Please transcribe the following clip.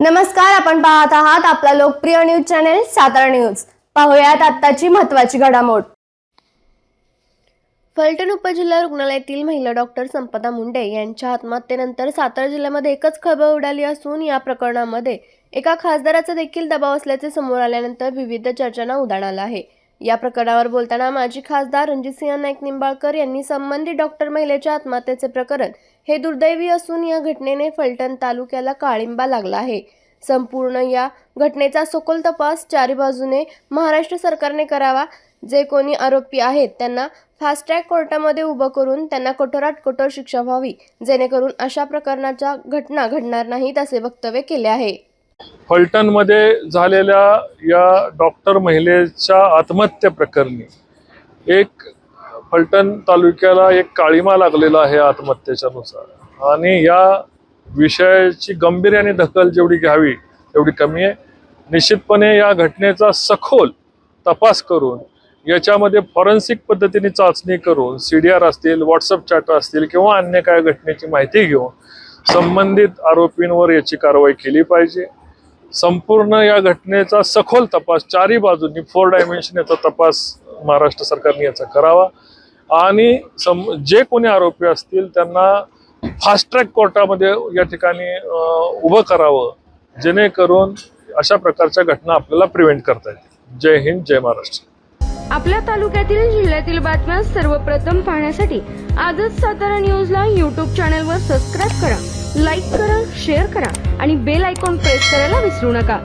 नमस्कार आपण पाहत आहात आपला लोकप्रिय न्यूज चॅनेल सातारा न्यूज. पाहुयात आत्ताची महत्वाची घडामोड. फलटण उपजिल्हा रुग्णालयातील महिला डॉक्टर संपदा मुंडे यांच्या आत्महत्येनंतर सातारा जिल्ह्यामध्ये एकच खळबळ उडाली असून या प्रकरणामध्ये एका खासदाराचा देखील दबाव असल्याचे समोर आल्यानंतर विविध चर्चांना उदाहरण आलं आहे. या प्रकरणावर बोलताना माजी खासदार रणजितसिंह नाईक निंबाळकर यांनी संबंधित डॉक्टर महिलेच्या आत्महत्येचे प्रकरण हे दुर्दैवी असून या घटनेने फलटण तालुक्याला काळिंबा लागला आहे. संपूर्ण या घटनेचा सखोल तपास चारी बाजूने महाराष्ट्र सरकारने करावा. जे कोणी आरोपी आहेत त्यांना फास्ट ट्रॅक कोर्टामध्ये उभं करून त्यांना कठोरात कठोर शिक्षा व्हावी. जेणेकरून अशा प्रकरणाच्या घटना घडणार नाहीत असे वक्तव्य केले आहे. फलटणमध्ये झालेल्या या डॉक्टर महिलेच्या आत्महत्या प्रकरणी एक फलटण तालुक्याला एक काळीमा लागलेला आहे आत्महत्येच्या नुसार आणि या विषयाची गंभीर्याने दखल जेवढी घ्यावी तेवढी कमी आहे. निश्चितपणे या घटनेचा सखोल तपास करून याच्यामध्ये फॉरेन्सिक पद्धतीने चाचणी करून सी डी आर असतील व्हॉट्सअप चॅट असतील किंवा अन्य काय घटनेची माहिती घेऊन संबंधित आरोपींवर याची कारवाई केली पाहिजे. संपूर्ण या घटनेचा सखोल तपास चारही बाजूंनी फोर डायमेन्शन याचा तपास महाराष्ट्र सरकारने याचा करावा. आणि सम जे कोणी आरोपी असतील त्यांना फास्ट ट्रॅक कोर्टामध्ये या ठिकाणी उभं करावं जेणेकरून अशा प्रकारच्या घटना आपल्याला प्रिव्हेंट करता येतील. जय हिंद जय महाराष्ट्र. आपल्या तालुक्यातील जिल्ह्यातील बातम्या सर्वप्रथम पाहण्यासाठी आजच सातारा न्यूजला यूट्यूब चॅनलवर सबस्क्राईब करा लाईक करा शेअर करा आणि बेल आयकॉन प्रेस करायला विसरू नका.